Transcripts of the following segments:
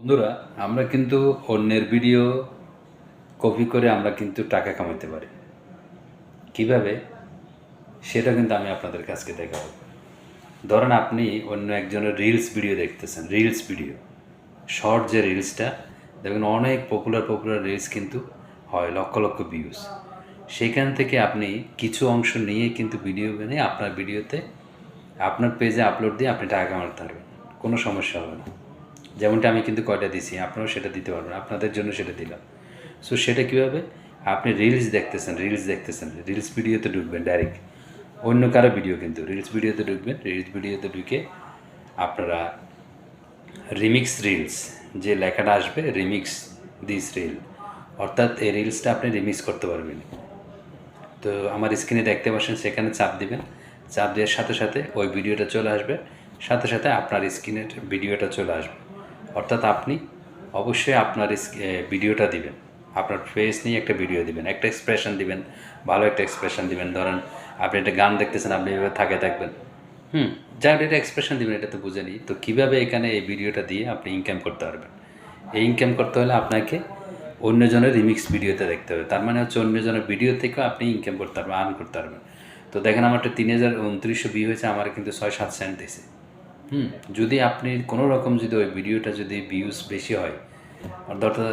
বন্ধুরা, আমরা কিন্তু অন্যের ভিডিও কপি করে আমরা কিন্তু টাকা কামাতে পারি। কীভাবে? সেটা কিন্তু আমি আপনাদের কাছকে দেখাবো। ধরেন আপনি অন্য একজনের রিলস ভিডিও দেখতেছেন রিলস ভিডিও শর্ট যে রিলসটা দেখবেন অনেক পপুলার পপুলার রিলস কিন্তু হয়, লক্ষ লক্ষ ভিউজ সেখান থেকে আপনি কিছু অংশ নিয়ে কিন্তু ভিডিও বানিয়ে আপনার ভিডিওতে আপনার পেজে আপলোড দিয়ে আপনি টাকা কামাতে পারবেন কোনো সমস্যা হবে না। যেমনটা আমি কিন্তু কয়টা দিছি, আপনারাও সেটা দিতে পারবেন, আপনাদের জন্য সেটা দিলাম। সো সেটা কীভাবে? আপনি রিলস দেখতেছেন রিলস দেখতেছেন রিলস ভিডিওতে ঢুকবেন ডাইরেক্ট অন্য কারও ভিডিও কিন্তু রিলস ভিডিওতে ঢুকবেন রিলস ভিডিওতে ঢুকে আপনারা রিমিক্স রিলস যে লেখাটা আসবে রিমিক্স দিস রিল অর্থাৎ এই রিলসটা আপনি রিমিক্স করতে পারবেন। তো আমার স্ক্রিনে দেখতে পাচ্ছেন সেখানে চাপ দিবেন। চাপ দেওয়ার সাথে সাথে ওই ভিডিওটা চলে আসবে। সাথে সাথে আপনার স্ক্রিনের ভিডিওটা চলে আসবে। অর্থাৎ আপনি অবশ্যই আপনার ভিডিওটা দিবেন। আপনার ফেস নিয়ে একটা ভিডিও দিবেন, একটা এক্সপ্রেশন দিবেন, ভালো একটা এক্সপ্রেশন দিবেন। ধরেন আপনি একটা গান দেখতেছেন, আপনি এভাবে থাকে থাকবেন। হুম, যার এটা এক্সপ্রেশন দিবেন, এটা তো বুঝে নিই। তো কীভাবে এখানে এই ভিডিওটা দিয়ে আপনি ইনকাম করতে পারবেন? এই ইনকাম করতে হলে আপনাকে অন্যজনের রিমিক্স ভিডিওতে দেখতে হবে। তার মানে হচ্ছে অন্যজনের ভিডিও থেকেও আপনি ইনকাম করতে পারবেন আর্ন করতে পারবেন। তো দেখেন, আমার আমারটা তিন হাজার উনত্রিশশো ভিউ হয়েছে, আমার কিন্তু ছয় সাত সেন্ট দিয়েছে হুম। যদি আপনি কোনো রকম যদি ওই ভিডিওটা যদি ভিউজ বেশি হয়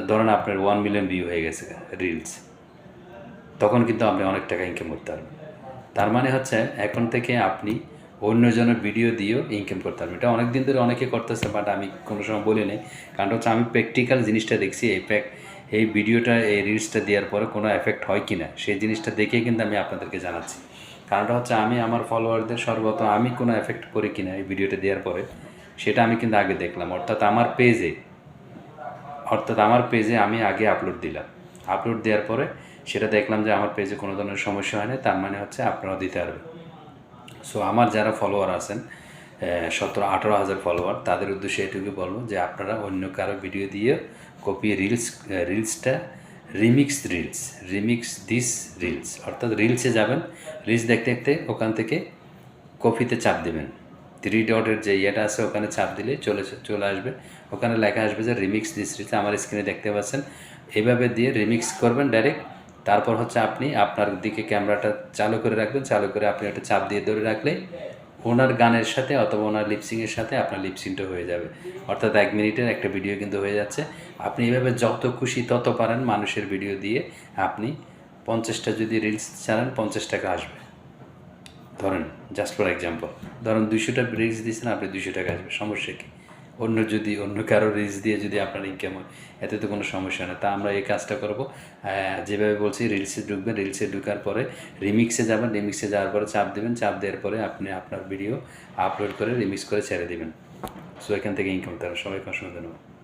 ধরেন আপনার ওয়ান মিলিয়ন ভিউ হয়ে গেছে রিলস তখন কিন্তু আপনি অনেক টাকা ইনকাম করতে পারবেন। তার মানে হচ্ছে এখন থেকে আপনি অন্যজনের ভিডিও দিয়েও ইনকাম করতে পারবেন। এটা অনেক দিন ধরে অনেকে করতেছে বাট আমি কোনো সময় বলি নাই। কারণ হচ্ছে আমি প্র্যাকটিক্যাল জিনিসটা দেখছি, এই প্যাক এই ভিডিওটা এই রিলসটা দেওয়ার পরে কোনো এফেক্ট হয় কি না সেই জিনিসটা দেখেই কিন্তু আমি আপনাদেরকে জানাচ্ছি। কারণটা হচ্ছে আমি আমার ফলোয়ারদের সর্বত আমি কোনো এফেক্ট করি কি না এই ভিডিওটা দেওয়ার পরে, সেটা আমি কিন্তু আগে দেখলাম। অর্থাৎ আমার পেজে অর্থাৎ আমার পেজে আমি আগে আপলোড দিলাম। আপলোড দেওয়ার পরে সেটা দেখলাম যে আমার পেজে কোনো ধরনের সমস্যা হয় না তার মানে হচ্ছে আপনারা দিতে পারবেন। সো আমার যারা ফলোয়ার আছেন সতেরো, আঠেরো হাজার ফলোয়ার তাদের উদ্দেশ্যে এটুকু বলব যে আপনারা অন্য কারও ভিডিও দিয়ে copy reels রিলসটা remix reels remix this reels অর্থাৎ রিলসে যাবেন রিলস দেখতে দেখতে ওখান থেকে কপিতে চাপ দেবেন। থ্রি ডটের যে ইয়েটা আছে, ওখানে চাপ দিলে চলে চলে আসবে। ওখানে লেখা আসবে যে রিমিক্স দিস রিলস আমার স্ক্রিনে দেখতে পাচ্ছেন। এভাবে দিয়ে রিমিক্স করবেন ডাইরেক্ট তারপর হচ্ছে আপনি আপনার দিকে ক্যামেরাটা চালু করে রাখবেন, চালু করে আপনি একটা চাপ দিয়ে ধরে রাখলে ওনার গানের সাথে অথবা ওনার লিপসিংয়ের সাথে আপনার লিপসিংটা হয়ে যাবে। অর্থাৎ এক মিনিটের একটা ভিডিও কিন্তু হয়ে যাচ্ছে। আপনি এভাবে যত খুশি তত পারেন মানুষের ভিডিও দিয়ে আপনি পঞ্চাশটা যদি রিলস চালান, পঞ্চাশ টাকা আসবে। ধরেন জাস্ট ফর এক্সাম্পল ধরেন দুশোটা রিলস দিয়েছেন, আপনি দুশো টাকা আসবে। সমস্যা কি? অন্য যদি, অন্য কারও রিলস দিয়ে যদি আপনার ইনকাম হয়, এতে তো কোনো সমস্যা না। তা আমরা এই কাজটা করব। যেভাবে বলছি রিলসে ঢুকবেন। রিলসে ঢুকার পরে রিমিক্সে যাবেন। রিমিক্সে যাওয়ার পরে চাপ দেবেন। চাপ দেওয়ার পরে আপনি আপনার ভিডিও আপলোড করে রিমিক্স করে ছেড়ে দেবেন। সো এখান থেকে ইনকাম তারা সবাই অসংখ্য ধন্যবাদ।